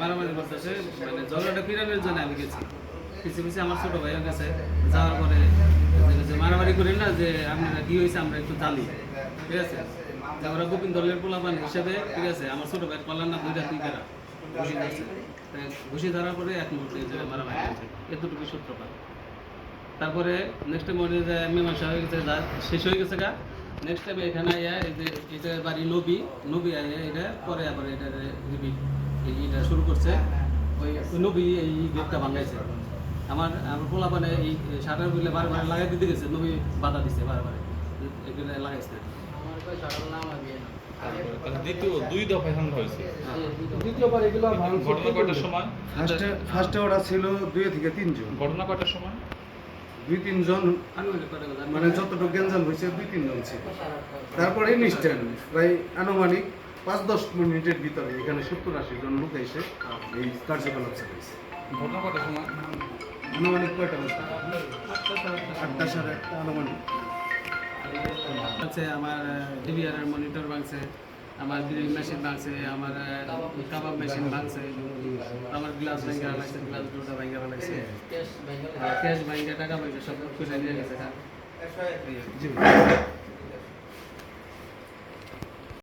মারামারি করতেছে মানে ঝগড়াটা পিরানোর জন্য আমি গেছি। পিছিয়ে পিছিয়ে আমার ছোট ভাইও গেছে যাওয়ার পরে যে- মারামারি করি না, যে আপনারা কি হয়েছে আমরা একটু জানি। ঠিক আছে? আমরা গোবিন্দ পোলাপান হিসেবে, ঠিক আছে? আমার ছোট ভাইয়ের পাল্লার না দুইটা দুই বেড়া। ঘুষি ধরছে। ঘুষি ধরার পরে এক মুহূর্তে মারামারি হয়েছে। এতটুকু সূত্রপাত। তারপরে নেক্সট টাইম মনে যায় মীমাংসা হয়ে গেছে শেষ হয়ে গেছে গা। নেক্সট টাইম এখানে আইয়া এই যে এটা বাড়ি নবী। নবী আইয়া এটা, পরে আবার এটা রিপিট করছে ওই ওই নবী এই গেটটা ভাঙাইছে। আমার আমার পোলা মানে এই শাটারগুলো বারবার লাগাই দিতে গেছে নবী বাধা দিছে বারবার এগুলো লাগাইছে। তারপরে তাহলে দ্বিতীয় দুই দফায় হামলা হয়েছে। দ্বিতীয়বার এগুলো ঘটনা কয়টার সময়? ফার্স্টে ফার্স্টে ওরা ছিল দুই থেকে তিনজন। ঘটনা কয়টার সময়? দুই তিনজন? মানে যতটুকু গ্যাঞ্জাম হয়েছে দুই তিনজন ছিল। তারপরে ইনস্ট্যান্ট প্রায় আনুমানিক পাঁচ দশ মিনিটের ভিতরে এখানে সত্তর আশি জন লোক এসে এই কার্যকলাপ চালিয়েছে ঘটনা কয়টার সময়? আনুমানিক কয়টা বাজে? আটটা সাড়ে আটটা আনুমানিক। হচ্ছে আমার মনিটর ভাঙছে আমার ড্রিল মেশিন ভাঙছে আমার কাবাব মেশিন ভাঙছে আমার গ্লাস ভেঙে ফেলাইছে গ্লাস দুটো ভেঙে ফেলাইছে ক্যাশ ভেঙে টাকা পয়সা সব খুঁজে নিয়ে গেছে। জি।